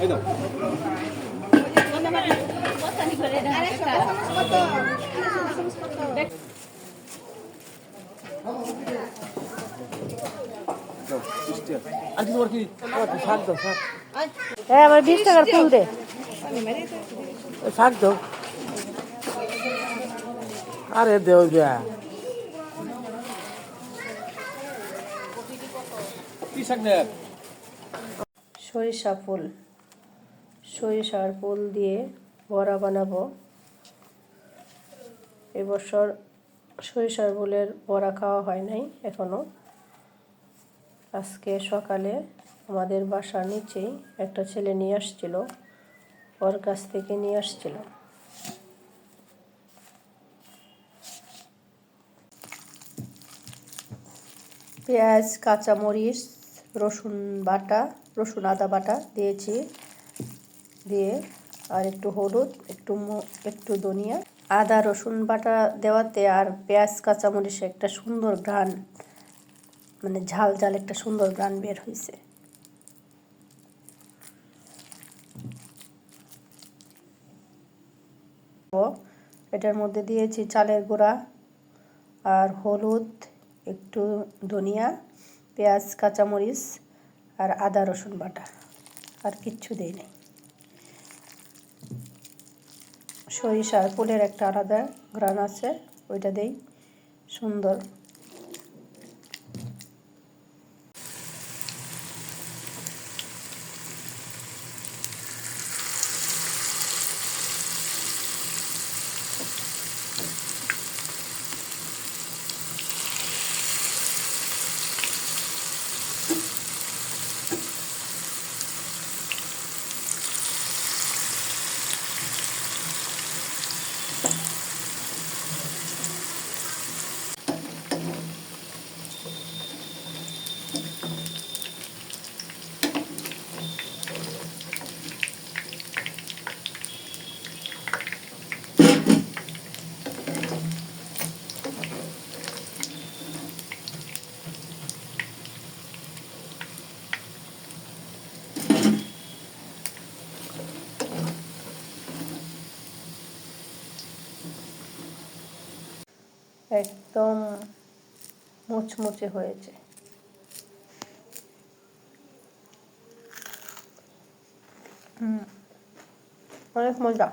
এই দাও আর কি তোমার কি শাক দাও শাক হ্যাঁ আমার বিশ টাকার ফুল দে। শাক দাও। আরে দেও যা। সরিষা ফুল। সরিষার ফুল দিয়ে বড়া বানাবো। এবছর সরিষার ফুলের বড়া খাওয়া হয় নাই এখনও। আজকে সকালে আমাদের বাসার নিচেই একটা ছেলে নিয়ে আসছিল, ওর কাছ থেকে নিয়ে আসছিল। পেঁয়াজ, কাঁচামরিচ, রসুন বাটা, রসুন আদা বাটা দিয়েছি, দিয়ে আর একটু হলুদ, একটু একটু ধনিয়া। আদা, রসুন বাটা দেওয়াতে আর পেঁয়াজ কাঁচামরিচে একটা সুন্দর ঘ্রাণ মানে ঝাল ঝাল একটা সুন্দর ঘ্রাণ বের হয়েছে এটার মধ্যে দিয়েছি চালের গুঁড়া আর হলুদ, একটু ধনিয়া, পেঁয়াজ, কাঁচামরিচ আর আদা, রসুন বাটা। আর কিচ্ছু দেই নাই। সরিষার ফুলের একটা আলাদা গ্রান আছে, ওইটা দেই। সুন্দর। একদম মুচমুচে হয়েছে। অনেক মজা।